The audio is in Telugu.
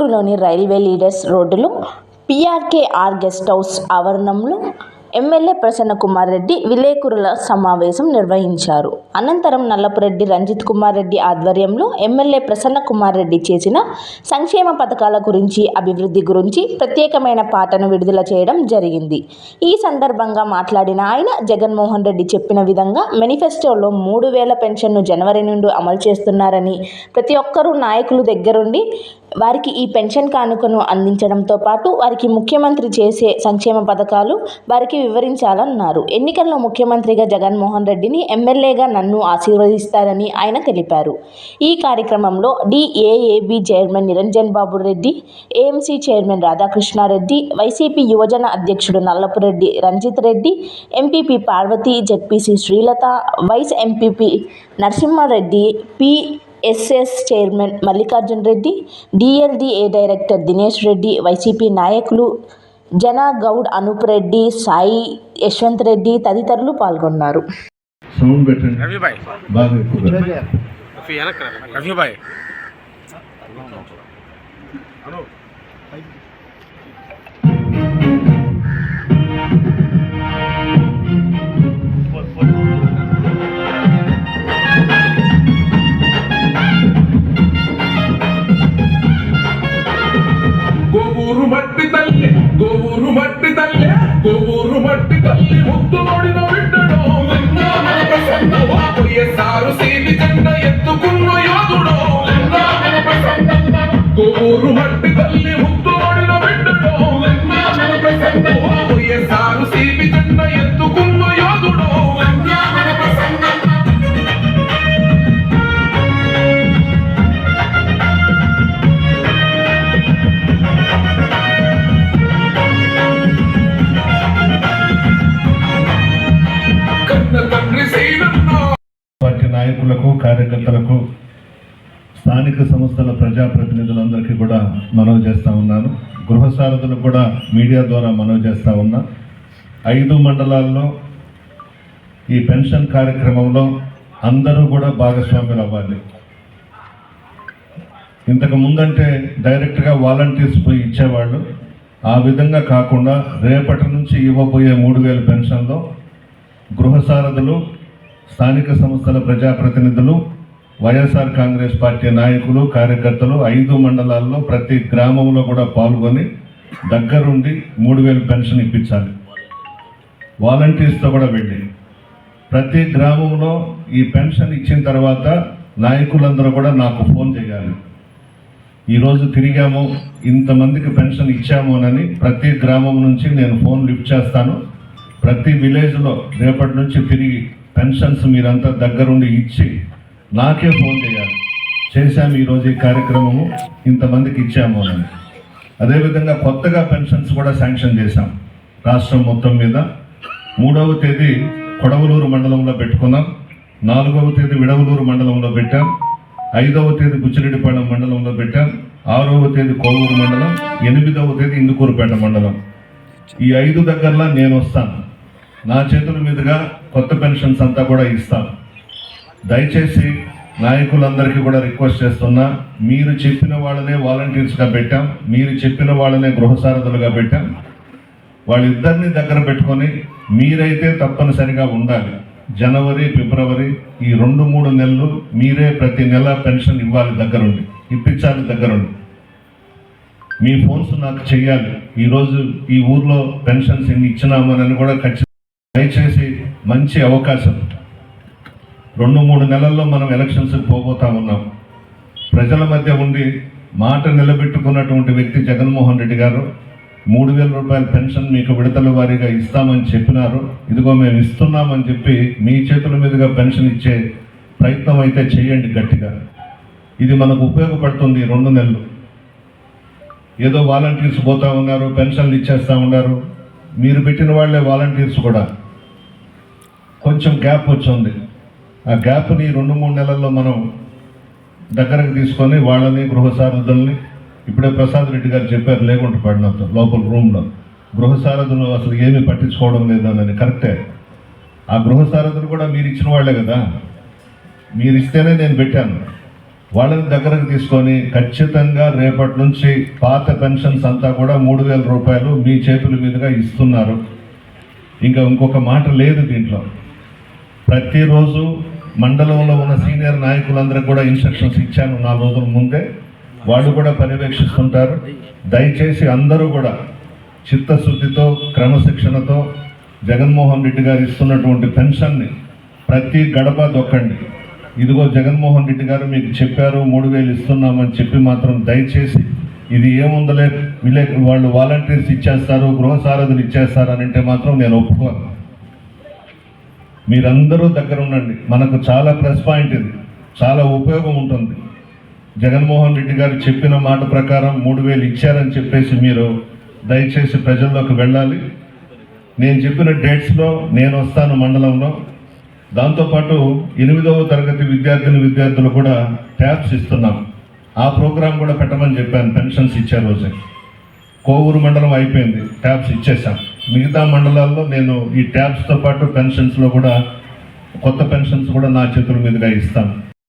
గుంటూరులోని రైల్వే లీడర్స్ రోడ్డులో పీఆర్కేఆర్ గెస్ట్ హౌస్ ఆవరణంలో ఎమ్మెల్యే ప్రసన్న కుమార్ రెడ్డి విలేకరుల సమావేశం నిర్వహించారు. అనంతరం నల్లపురెడ్డి రంజిత్ కుమార్ రెడ్డి ఆధ్వర్యంలో ఎమ్మెల్యే ప్రసన్న కుమార్ రెడ్డి చేసిన సంక్షేమ పథకాల గురించి అభివృద్ధి గురించి ప్రత్యేకమైన పాటను విడుదల చేయడం జరిగింది. ఈ సందర్భంగా మాట్లాడిన ఆయన జగన్మోహన్ రెడ్డి చెప్పిన విధంగా మేనిఫెస్టోలో మూడు వేల పెన్షన్ను జనవరి నుండి అమలు చేస్తున్నారని ప్రతి ఒక్కరూ నాయకులు దగ్గరుండి వారికి ఈ పెన్షన్ కానుకను అందించడంతో పాటు వారికి ముఖ్యమంత్రి చేసే సంక్షేమ పథకాలు వారికి వివరించాలన్నారు. ఎన్నికల్లో ముఖ్యమంత్రిగా జగన్మోహన్ రెడ్డిని ఎమ్మెల్యేగా నన్ను ఆశీర్వదిస్తారని ఆయన తెలిపారు. ఈ కార్యక్రమంలో DAAB chairman Niranjan Babu Reddy AMC chairman Radhakrishnareddy YCP యువజన అధ్యక్షుడు Nallapureddy Ranjith Reddy MPP Parvathi ZPC Srilatha vice MPP Narasimhareddy P SS chairman Mallikarjun Reddy DLDA director Dinesh Reddy YCP నాయకులు జన గౌడ్ అనూప్ రెడ్డి సాయి యశ్వంత్ రెడ్డి తదితరులు పాల్గొన్నారు. తల్లి ముద్దు నోడిన సీని జెండ ఎత్తుకున్న యోధుడో గోవూరు మట్టి తల్లి కార్యకర్తలకు స్థానిక సంస్థల ప్రజాప్రతినిధులందరికీ కూడా మనవి చేస్తా ఉన్నాను. గృహ సారథులకు కూడా మీడియా ద్వారా మనవి చేస్తూ ఉన్నా. ఐదు మండలాల్లో ఈ పెన్షన్ కార్యక్రమంలో అందరూ కూడా భాగస్వాములు అవ్వాలి. ఇంతకు ముందంటే డైరెక్ట్గా వాలంటీర్స్ పోయి ఇచ్చేవాళ్ళు. ఆ విధంగా కాకుండా రేపటి నుంచి ఇవ్వబోయే మూడు వేల పెన్షన్లో గృహ సారథులు స్థానిక సంస్థల ప్రజాప్రతినిధులు వైఎస్ఆర్ కాంగ్రెస్ పార్టీ నాయకులు కార్యకర్తలు ఐదు మండలాల్లో ప్రతి గ్రామంలో కూడా పాల్గొని దగ్గరుండి మూడు వేలు పెన్షన్ ఇప్పించాలి. వాలంటీర్స్తో కూడా వెళ్ళి. ప్రతి గ్రామంలో ఈ పెన్షన్ ఇచ్చిన తర్వాత నాయకులందరూ కూడా నాకు ఫోన్ చేయాలి. ఈరోజు తిరిగాము ఇంతమందికి పెన్షన్ ఇచ్చాము అని ప్రతి గ్రామం నుంచి నేను ఫోన్ లిఫ్ట్ చేస్తాను. ప్రతి విలేజ్లో రేపటి నుంచి తిరిగి పెన్షన్స్ మీరంతా దగ్గరుండి ఇచ్చి నాకే ఫోన్ చేయాలి. చేశాము ఈరోజు ఈ కార్యక్రమము ఇంతమందికి ఇచ్చాము అని. అదేవిధంగా కొత్తగా పెన్షన్స్ కూడా శాంక్షన్ చేశాం రాష్ట్రం మొత్తం మీద. మూడవ తేదీ కొడవలూరు మండలంలో పెట్టుకున్నాం నాలుగవ తేదీ విడవలూరు మండలంలో పెట్టాం ఐదవ తేదీ బుచ్చిరెడ్డిపాళెం మండలంలో పెట్టాం ఆరవ తేదీ కోవూరు మండలం ఎనిమిదవ తేదీ ఇందుకూరుపేట మండలం. ఈ ఐదు దగ్గరలో నేను వస్తాను నా చేతుల మీదుగా కొత్త పెన్షన్స్ అంతా కూడా ఇస్తాను. దయచేసి నాయకులందరికీ కూడా రిక్వెస్ట్ చేస్తున్నా మీరు చెప్పిన వాళ్ళనే వాలంటీర్స్గా పెట్టాం మీరు చెప్పిన వాళ్ళనే గృహసారథులుగా పెట్టాం. వాళ్ళిద్దరిని దగ్గర పెట్టుకొని మీరైతే తప్పనిసరిగా ఉండాలి. జనవరి ఫిబ్రవరి ఈ రెండు మూడు నెలలు మీరే ప్రతి నెల పెన్షన్ ఇవ్వాలి దగ్గరుండి ఇప్పించాలి దగ్గరుండి. మీ ఫోన్స్ నాకు చెయ్యాలి. ఈరోజు ఈ ఊర్లో పెన్షన్స్ ఎన్ని ఇచ్చినామని కూడా ఖచ్చితంగా దయచేసి మంచి అవకాశం. రెండు మూడు నెలల్లో మనం ఎలక్షన్స్కి పోబోతా ఉన్నాం. ప్రజల మధ్య ఉండి మాట నిలబెట్టుకున్నటువంటి వ్యక్తి జగన్మోహన్ రెడ్డి గారు మూడు వేల రూపాయల పెన్షన్ మీకు విడతల వారీగా ఇస్తామని చెప్పినారు. ఇదిగో మేము ఇస్తున్నామని చెప్పి మీ చేతుల మీదుగా పెన్షన్ ఇచ్చే ప్రయత్నం అయితే చేయండి గట్టిగా. ఇది మనకు ఉపయోగపడుతుంది రెండు నెలలు. ఏదో వాలంటీర్స్ పోతా ఉన్నారు పెన్షన్లు ఇచ్చేస్తూ ఉన్నారు. మీరు పెట్టిన వాళ్ళే వాలంటీర్స్ కూడా. కొంచెం గ్యాప్ వచ్చింది. ఆ గ్యాప్ని రెండు మూడు నెలల్లో మనం దగ్గరకు తీసుకొని వాళ్ళని గృహసారథుల్ని ఇప్పుడే ప్రసాద్ రెడ్డి గారు చెప్పారు లేకుండా పడినంత లోపల రూమ్లో. గృహసారథులు అసలు ఏమీ పట్టించుకోవడం లేదని కరెక్టే. ఆ గృహ సారథులు కూడా మీరు ఇచ్చిన వాళ్ళే కదా. మీరు ఇస్తేనే నేను పెట్టాను. వాళ్ళని దగ్గరకు తీసుకొని ఖచ్చితంగా రేపటి నుంచి పాత పెన్షన్స్ అంతా కూడా మూడు వేల రూపాయలు మీ చేతుల మీదుగా ఇస్తున్నారు. ఇంకా ఇంకొక మాట లేదు దీంట్లో. ప్రతిరోజు మండలంలో ఉన్న సీనియర్ నాయకులందరికీ కూడా ఇన్స్ట్రక్షన్స్ ఇచ్చాను నాలుగు రోజుల ముందే. వాళ్ళు కూడా పర్యవేక్షిస్తుంటారు. దయచేసి అందరూ కూడా చిత్తశుద్ధితో క్రమశిక్షణతో జగన్మోహన్ రెడ్డి గారు ఇస్తున్నటువంటి పెన్షన్ని ప్రతి గడప దొక్కండి. ఇదిగో జగన్మోహన్ రెడ్డి గారు మీకు చెప్పారు మూడు వేలు ఇస్తున్నామని చెప్పి మాత్రం దయచేసి ఇది ఏముందలే విలే వాళ్ళు వాలంటీర్స్ ఇచ్చేస్తారు గృహ సారథులు ఇచ్చేస్తారు అని అంటే మాత్రం నేను ఒప్పుకోను. మీరందరూ దగ్గర ఉండండి. మనకు చాలా ప్లస్ పాయింట్ ఇది. చాలా ఉపయోగం ఉంటుంది. జగన్మోహన్ రెడ్డి గారు చెప్పిన మాట ప్రకారం మూడు వేలు ఇచ్చారని చెప్పేసి మీరు దయచేసి ప్రజల్లోకి వెళ్ళాలి. నేను చెప్పిన డేట్స్లో నేను వస్తాను మండలంలో. దాంతోపాటు ఎనిమిదవ తరగతి విద్యార్థిని విద్యార్థులు కూడా ట్యాబ్స్ ఇస్తున్నాం. ఆ ప్రోగ్రాం కూడా పెట్టమని చెప్పాను. పెన్షన్స్ ఇచ్చే రోజే. కోవూరు మండలం అయిపోయింది. ట్యాబ్స్ ఇచ్చేసాం. మిగతా మండలాల్లో నేను ఈ ట్యాబ్స్తో పాటు పెన్షన్స్లో కూడా కొత్త పెన్షన్స్ కూడా నా చేతుల మీదుగా ఇస్తాను.